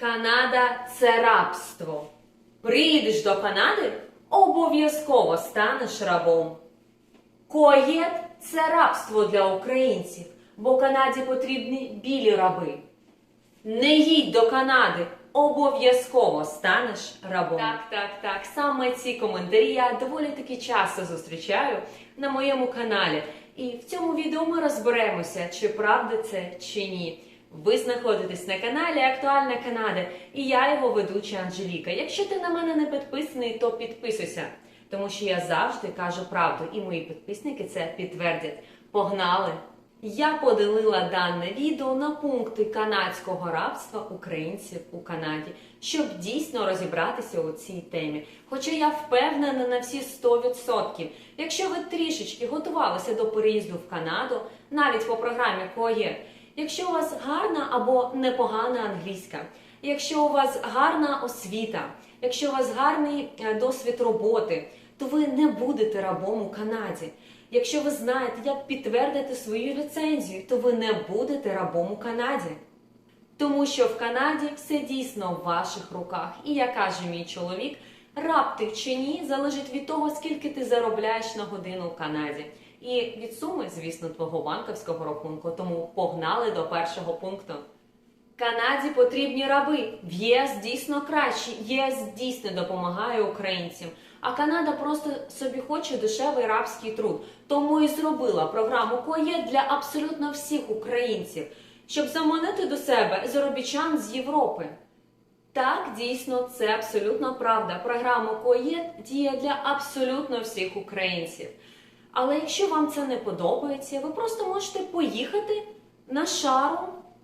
Канада це рабство. Приїдеш до Канади, обов'язково станеш рабом. Коєт це рабство для українців, бо Канаді потрібні білі раби. Не їдь до Канади, обов'язково станеш рабом. Так, так, так. Саме ці коментарі я доволі таки часто зустрічаю на моєму каналі. І в цьому відео ми розберемося, чи правда це чи ні. Ви знаходитесь на каналі Актуальна Канада, і я його ведуча Анжеліка. Якщо ти на мене не підписаний, то підписуйся, тому що я завжди кажу правду, і мої підписники це підтвердять. Погнали! Я поділила дане відео на пункти канадського рабства українців у Канаді, щоб дійсно розібратися у цій темі. Хоча я впевнена на всі 100%. Якщо ви трішечки готувалися до переїзду в Канаду, навіть по програмі КОЄ, якщо у вас гарна або непогана англійська, якщо у вас гарна освіта, якщо у вас гарний е, досвід роботи, то ви не будете рабом у Канаді. Якщо ви знаєте, як підтвердити свою ліцензію, то ви не будете рабом у Канаді. Тому що в Канаді все дійсно в ваших руках. І як каже мій чоловік, раб ти чи ні залежить від того, скільки ти заробляєш на годину в Канаді. І від суми, звісно, твого банківського рахунку. Тому погнали до першого пункту. Канаді потрібні раби. В ЄС дійсно краще. ЄС дійсно допомагає українцям. А Канада просто собі хоче дешевий рабський труд. Тому і зробила програму КОЄ для абсолютно всіх українців, щоб заманити до себе заробітчан з Європи. Так, дійсно, це абсолютно правда. Програма КОЄ діє для абсолютно всіх українців. Але якщо вам це не подобається, ви просто можете поїхати на шару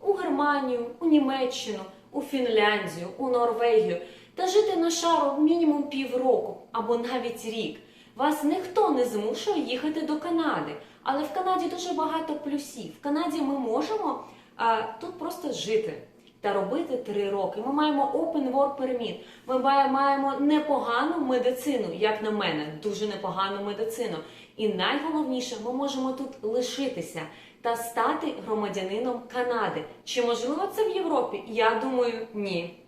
у Германію, у Німеччину, у Фінляндію, у Норвегію та жити на шару мінімум півроку або навіть рік. Вас ніхто не змушує їхати до Канади. Але в Канаді дуже багато плюсів. В Канаді ми можемо а, тут просто жити та робити три роки. Ми маємо Open Work Permit, Ми маємо непогану медицину, як на мене, дуже непогану медицину. І найголовніше, ми можемо тут лишитися та стати громадянином Канади. Чи можливо це в Європі? Я думаю, ні.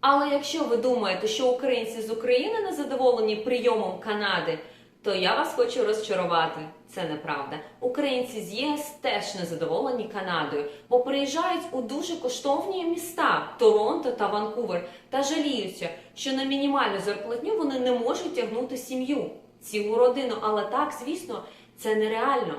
Але якщо ви думаєте, що українці з України не задоволені прийомом Канади, то я вас хочу розчарувати. Це неправда. Українці з ЄС теж не задоволені Канадою, бо приїжджають у дуже коштовні міста Торонто та Ванкувер та жаліються, що на мінімальну зарплатню вони не можуть тягнути сім'ю, цілу родину. Але так, звісно, це нереально.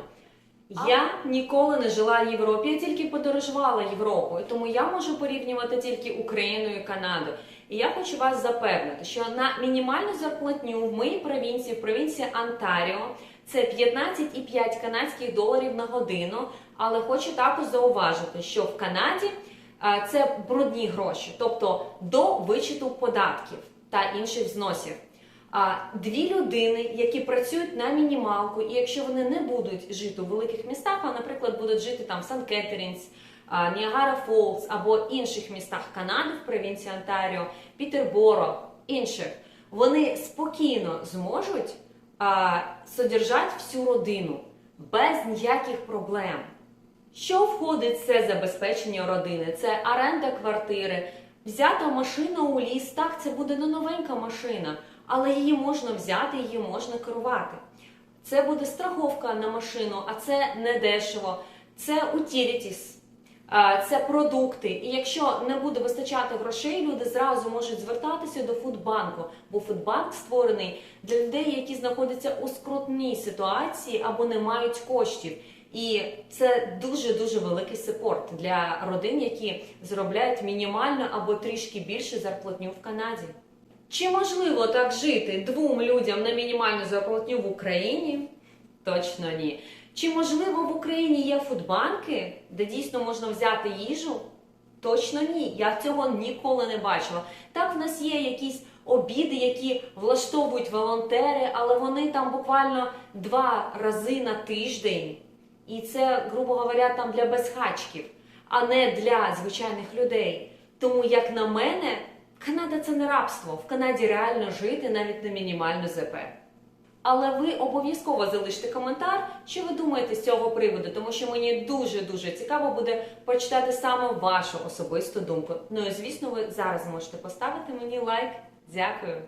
Я ніколи не жила в Європі, я тільки подорожувала Європою, тому я можу порівнювати тільки Україну і Канаду. І я хочу вас запевнити, що на мінімальну зарплатню в моїй провінції, в провінції Онтаріо, це 15,5 канадських доларів на годину. Але хочу також зауважити, що в Канаді а, це брудні гроші, тобто до вичету податків та інших взносів. А дві людини, які працюють на мінімалку, і якщо вони не будуть жити у великих містах, а, наприклад, будуть жити там в Сан-Кеттерінс, Ніагара Фолз або інших містах Канади в провінції Онтаріо, Пітерборо, інших, вони спокійно зможуть а, содержати всю родину без ніяких проблем. Що входить в це забезпечення родини? Це оренда квартири, взята машина у ліс. Так, це буде не новенька машина, але її можна взяти, її можна керувати. Це буде страховка на машину, а це не дешево. Це а, це продукти. І якщо не буде вистачати грошей, люди зразу можуть звертатися до Фудбанку, бо Фудбанк створений для людей, які знаходяться у скрутній ситуації або не мають коштів. І це дуже дуже великий сепорт для родин, які заробляють мінімально або трішки більше зарплатню в Канаді. Чи можливо так жити двом людям на мінімальну зарплатню в Україні? Точно ні. Чи можливо в Україні є фудбанки, де дійсно можна взяти їжу? Точно ні. Я цього ніколи не бачила. Так, в нас є якісь обіди, які влаштовують волонтери, але вони там буквально два рази на тиждень. І це, грубо говоря, там для безхачків, а не для звичайних людей. Тому, як на мене, Канада це не рабство. В Канаді реально жити навіть на мінімальну ЗП. Але ви обов'язково залиште коментар, що ви думаєте з цього приводу, тому що мені дуже дуже цікаво буде почитати саме вашу особисту думку. Ну і звісно, ви зараз можете поставити мені лайк. Дякую.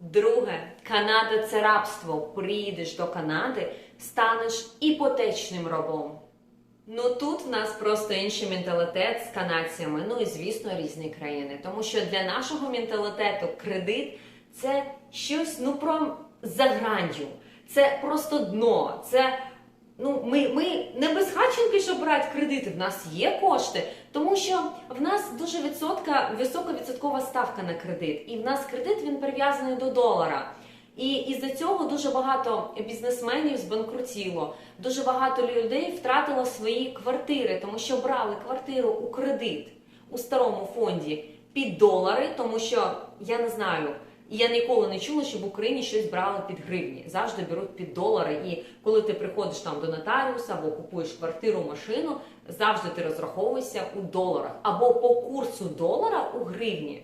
Друге, Канада це рабство. Приїдеш до Канади, станеш іпотечним рабом. Ну тут в нас просто інший менталітет з канадцями, ну і звісно різні країни. Тому що для нашого менталітету кредит це щось ну про за гранью. Це просто дно. Це ну ми, ми не безхатченки, щоб брати кредити. В нас є кошти, тому що в нас дуже відсотка висока відсоткова ставка на кредит, і в нас кредит він прив'язаний до долара. І із-за цього дуже багато бізнесменів збанкрутіло, дуже багато людей втратило свої квартири, тому що брали квартиру у кредит у старому фонді під долари, тому що я не знаю. Я ніколи не чула, щоб в Україні щось брали під гривні. Завжди беруть під долари. І коли ти приходиш там до нотаріуса або купуєш квартиру, машину, завжди ти розраховуєшся у доларах або по курсу долара у гривні.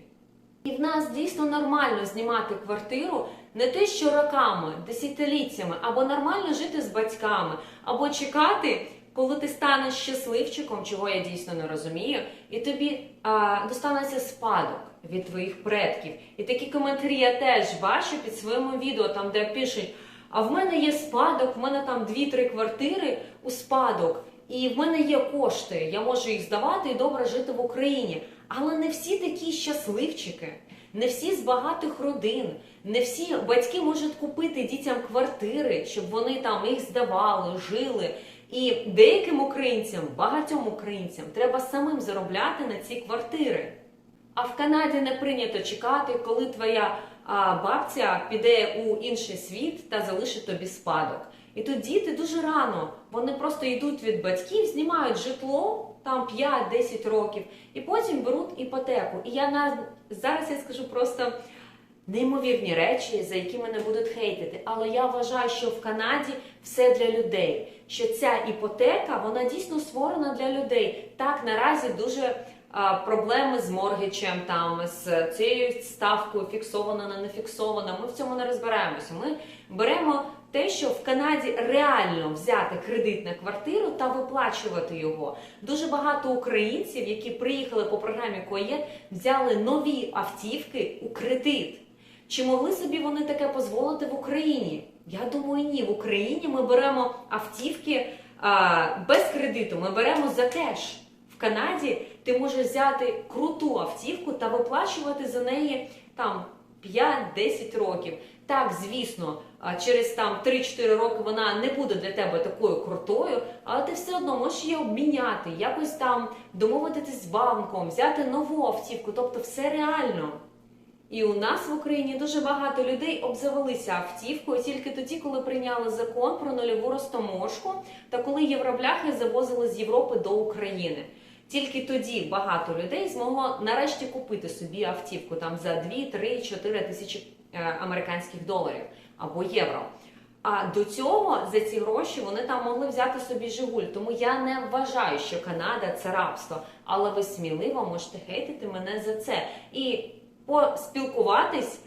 І в нас дійсно нормально знімати квартиру не те, що роками, десятиліттями, або нормально жити з батьками, або чекати, коли ти станеш щасливчиком, чого я дійсно не розумію, і тобі а, достанеться спадок від твоїх предків. І такі коментарі я теж бачу під своїми відео, там де пишуть: а в мене є спадок, в мене там 2-3 квартири у спадок. І в мене є кошти, я можу їх здавати і добре жити в Україні. Але не всі такі щасливчики, не всі з багатих родин, не всі батьки можуть купити дітям квартири, щоб вони там їх здавали, жили. І деяким українцям, багатьом українцям, треба самим заробляти на ці квартири. А в Канаді не прийнято чекати, коли твоя а, бабця піде у інший світ та залишить тобі спадок. І тут діти дуже рано, вони просто йдуть від батьків, знімають житло там 5-10 років, і потім беруть іпотеку. І я на зараз я скажу просто неймовірні речі, за які мене будуть хейтити. Але я вважаю, що в Канаді все для людей. Що ця іпотека вона дійсно створена для людей. Так наразі дуже проблеми з моргічем, там з цією ставкою фіксована, не фіксована. Ми в цьому не розбираємося. Ми беремо те, що в Канаді реально взяти кредит на квартиру та виплачувати його. Дуже багато українців, які приїхали по програмі КОЄД, взяли нові автівки у кредит. Чи могли собі вони таке дозволити в Україні? Я думаю, ні. В Україні ми беремо автівки а, без кредиту, ми беремо за кеш. В Канаді ти можеш взяти круту автівку та виплачувати за неї там 5-10 років. Так, звісно, через там 3-4 роки вона не буде для тебе такою крутою, але ти все одно можеш її обміняти, якось там домовитися з банком, взяти нову автівку, тобто все реально. І у нас в Україні дуже багато людей обзавелися автівкою тільки тоді, коли прийняли закон про нульову розтоможку та коли євробляхи завозили з Європи до України. Тільки тоді багато людей змогло нарешті купити собі автівку там за 2, 3, 4 тисячі американських доларів або євро. А до цього за ці гроші вони там могли взяти собі Жигуль. Тому я не вважаю, що Канада це рабство. Але ви сміливо можете хейтити мене за це. І поспілкуватись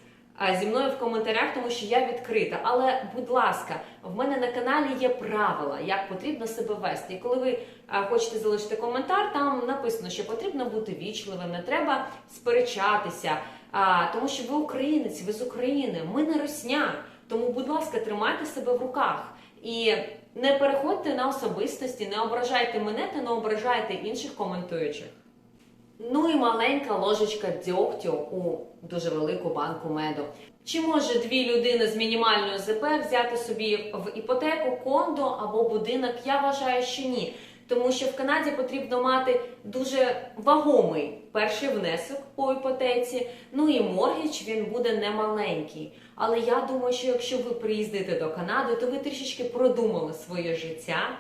зі мною в коментарях, тому що я відкрита. Але, будь ласка, в мене на каналі є правила, як потрібно себе вести. І коли ви хочете залишити коментар, там написано, що потрібно бути вічливим, не треба сперечатися, а, тому що ви українець, ви з України, ми не росня. Тому, будь ласка, тримайте себе в руках і не переходьте на особистості, не ображайте мене та не ображайте інших коментуючих. Ну і маленька ложечка дьогтю у дуже велику банку меду. Чи може дві людини з мінімальною ЗП взяти собі в іпотеку кондо або будинок? Я вважаю, що ні. Тому що в Канаді потрібно мати дуже вагомий перший внесок по іпотеці. Ну і моргіч він буде немаленький. Але я думаю, що якщо ви приїздите до Канади, то ви трішечки продумали своє життя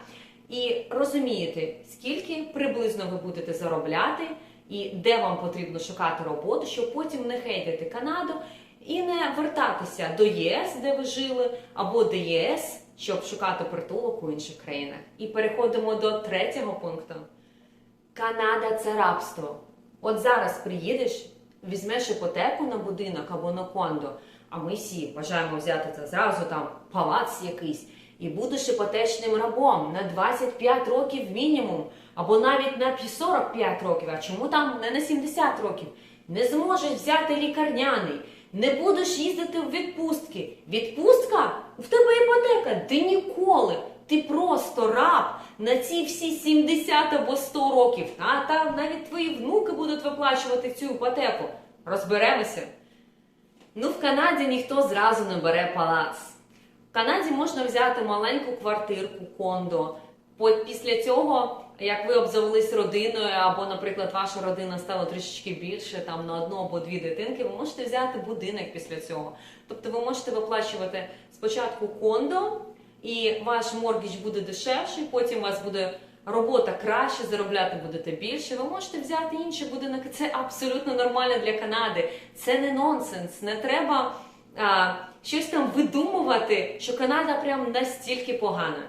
і розумієте, скільки приблизно ви будете заробляти і де вам потрібно шукати роботу, щоб потім не хейтити Канаду і не вертатися до ЄС, де ви жили, або до ЄС, щоб шукати притулок у інших країнах. І переходимо до третього пункту. Канада це рабство. От зараз приїдеш, візьмеш іпотеку на будинок або на кондо, а ми всі бажаємо взяти це зразу там палац якийсь. І будеш іпотечним рабом на 25 років мінімум, або навіть на 45 років. А чому там не на 70 років? Не зможеш взяти лікарняний, не будеш їздити в відпустки. Відпустка? В тебе іпотека. Ти ніколи. Ти просто раб на ці всі 70 або 100 років. А там навіть твої внуки будуть виплачувати цю іпотеку. Розберемося. Ну, в Канаді ніхто зразу не бере палац. В Канаді можна взяти маленьку квартирку, кондо. Після цього, як ви обзавелись родиною, або, наприклад, ваша родина стала трішечки більше, там на одну або дві дитинки, ви можете взяти будинок після цього. Тобто ви можете виплачувати спочатку кондо, і ваш моргіч буде дешевший, потім у вас буде робота краще, заробляти будете більше. Ви можете взяти інший будинок. Це абсолютно нормально для Канади. Це не нонсенс. Не треба а, щось там видумувати, що Канада прям настільки погана.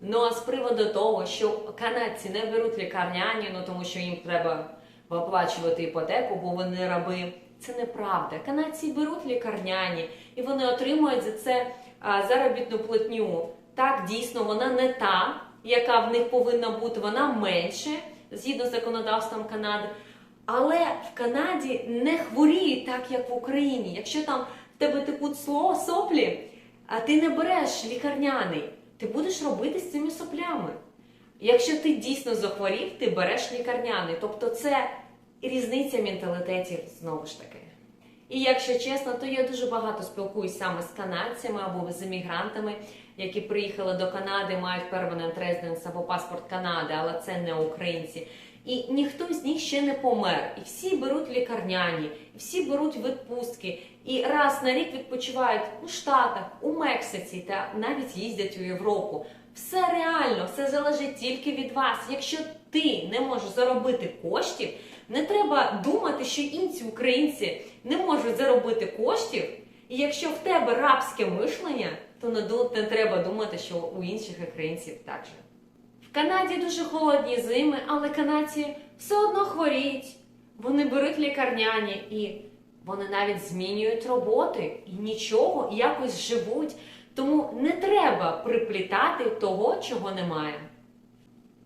Ну а з приводу того, що канадці не беруть лікарняні, ну тому що їм треба виплачувати іпотеку, бо вони раби. Це неправда. Канадці беруть лікарняні і вони отримують за це заробітну платню. Так, дійсно, вона не та, яка в них повинна бути, вона менше згідно з законодавством Канади. Але в Канаді не хворіють так, як в Україні. Якщо там в тебе текуть сло- соплі, а ти не береш лікарняний, ти будеш робити з цими соплями. Якщо ти дійсно захворів, ти береш лікарняний. Тобто це різниця менталітетів знову ж таки. І якщо чесно, то я дуже багато спілкуюсь саме з канадцями або з емігрантами, які приїхали до Канади, мають permanent residence або паспорт Канади, але це не українці. І ніхто з них ще не помер. І всі беруть лікарняні, і всі беруть відпустки, і раз на рік відпочивають у Штатах, у Мексиці та навіть їздять у Європу. Все реально, все залежить тільки від вас. Якщо ти не можеш заробити коштів, не треба думати, що інші українці не можуть заробити коштів. І якщо в тебе рабське мишлення, то не, треба думати, що у інших українців так же. В Канаді дуже холодні зими, але канадці все одно хворіють. Вони беруть лікарняні і вони навіть змінюють роботи і нічого, якось живуть. Тому не треба приплітати того, чого немає.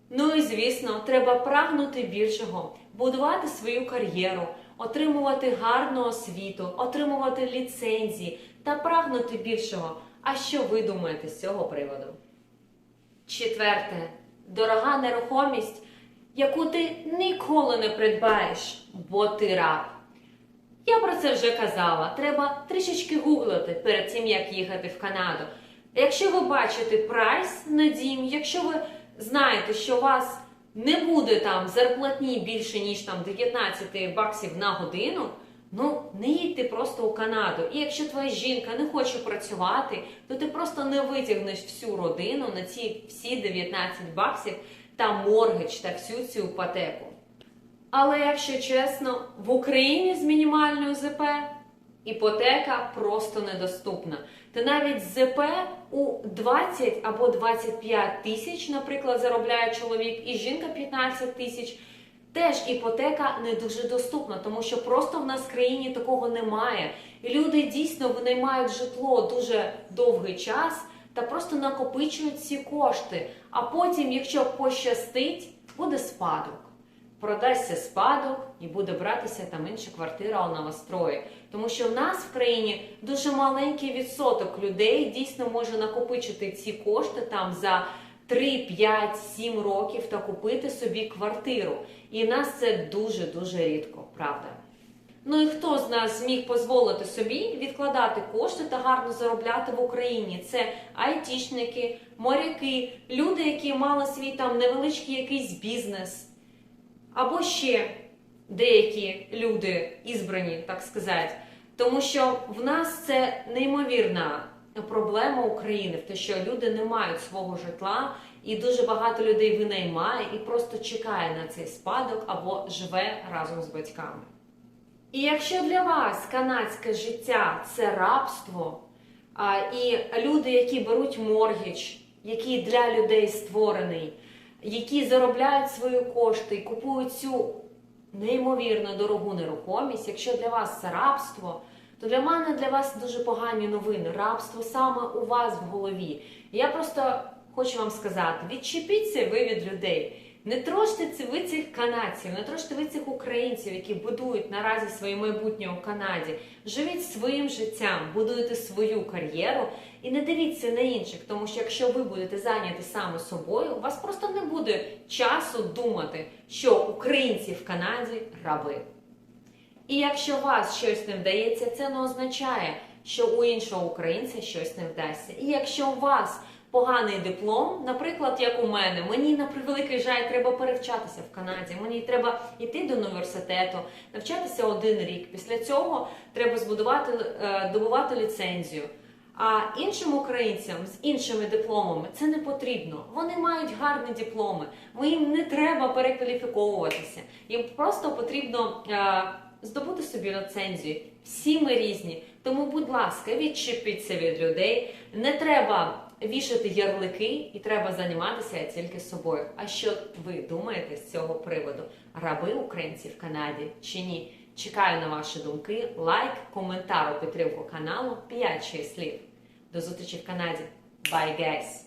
Ну і звісно, треба прагнути більшого, будувати свою кар'єру, отримувати гарну освіту, отримувати ліцензії та прагнути більшого. А що ви думаєте з цього приводу? Четверте, дорога нерухомість, яку ти ніколи не придбаєш, бо ти раб. Я про це вже казала. Треба трішечки гуглити перед тим, як їхати в Канаду. Якщо ви бачите прайс на дім, якщо ви знаєте, що у вас не буде там зарплатні більше, ніж там 19 баксів на годину, ну не їдьте просто у Канаду. І якщо твоя жінка не хоче працювати, то ти просто не витягнеш всю родину на ці всі 19 баксів та моргич та всю цю іпотеку. Але якщо чесно, в Україні з мінімальною ЗП іпотека просто недоступна. Та навіть ЗП у 20 або 25 тисяч, наприклад, заробляє чоловік, і жінка 15 тисяч. Теж іпотека не дуже доступна, тому що просто в нас в країні такого немає. І люди дійсно винаймають житло дуже довгий час та просто накопичують ці кошти. А потім, якщо пощастить, буде спадок продасться спадок і буде братися там інша квартира у новострої. Тому що в нас в країні дуже маленький відсоток людей дійсно може накопичити ці кошти там за 3, 5, 7 років та купити собі квартиру. І в нас це дуже дуже рідко, правда. Ну і хто з нас зміг дозволити собі відкладати кошти та гарно заробляти в Україні? Це айтішники, моряки, люди, які мали свій там невеличкий якийсь бізнес. Або ще деякі люди ізбрані, так сказати. Тому що в нас це неймовірна проблема України, в те, що люди не мають свого житла, і дуже багато людей винаймає і просто чекає на цей спадок або живе разом з батьками. І якщо для вас канадське життя це рабство, і люди, які беруть моргіч, який для людей створений, які заробляють свої кошти і купують цю неймовірно дорогу нерухомість, якщо для вас це рабство, то для мене для вас дуже погані новини. Рабство саме у вас в голові. Я просто хочу вам сказати: відчепіться ви від людей. Не троште ви цих канадців, не троште ви цих українців, які будують наразі своє майбутнє у Канаді. Живіть своїм життям, будуйте свою кар'єру і не дивіться на інших, тому що якщо ви будете зайняті саме собою, у вас просто не буде часу думати, що українці в Канаді раби. І якщо вас щось не вдається, це не означає, що у іншого українця щось не вдасться. І якщо у вас поганий диплом, наприклад, як у мене, мені на превеликий жаль треба перевчатися в Канаді. Мені треба йти до університету, навчатися один рік. Після цього треба збудувати е, добувати ліцензію. А іншим українцям з іншими дипломами це не потрібно. Вони мають гарні дипломи. Ми їм не треба перекваліфіковуватися. Їм просто потрібно е, здобути собі ліцензію. Всі ми різні. Тому, будь ласка, відчепіться від людей. Не треба вішати ярлики, і треба займатися тільки собою. А що ви думаєте з цього приводу? Раби українці в Канаді чи ні? Чекаю на ваші думки, лайк, коментар у підтримку каналу, 5-6 слів. До зустрічі в Канаді. Bye, guys!